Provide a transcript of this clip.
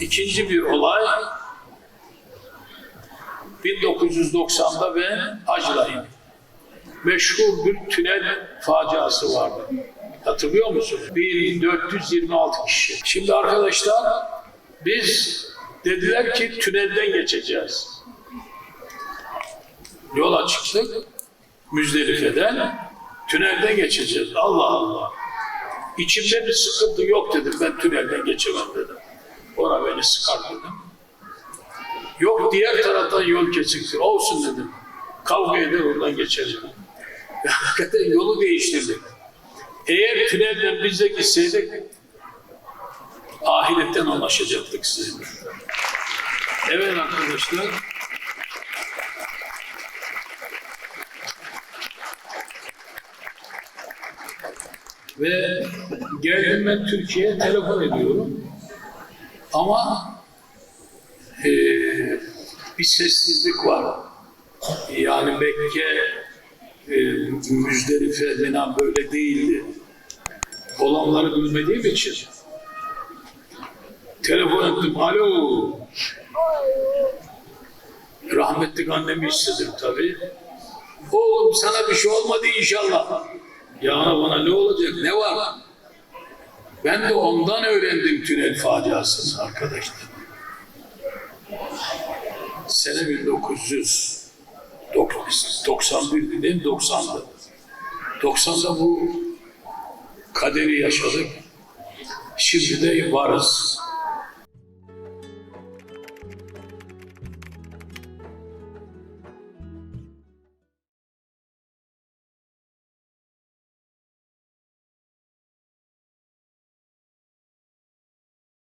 İkinci bir olay 1990'da ve Acılay'ın meşhur bir tünel faciası vardı. Hatırlıyor musunuz? 1426 kişi. Şimdi arkadaşlar biz dediler ki tünelden geçeceğiz. Yola çıktık. Müzdelife'den tünelden geçeceğiz. Allah Allah. İçimde bir sıkıntı yok dedim. Ben tünelden geçemem dedim. Beni dedim. Yok diğer taraftan yol kesiktir. Olsun dedim. Kavga eder oradan geçerim. Ve hakikaten yolu değiştirdik. Eğer tünelden biz de gitseydik ahiretten anlaşacaktık sizinle. Evet arkadaşlar. Ve geldim ben Türkiye'ye telefon ediyorum. Ama eee, bir sessizlik var. Yani Mekke, e, Müzdelife, Mina böyle değildi. Olanları bilmediğim için telefon ettim. Alo. Rahmetli annemi istedim tabii. Oğlum sana bir şey olmadı inşallah. Ya bana ne olacak, ne var? Ben de ondan öğrendim tünel faciasını arkadaşlar. Sene 1991 değil mi? 90'da. 90'da bu kaderi yaşadık. Şimdi de varız.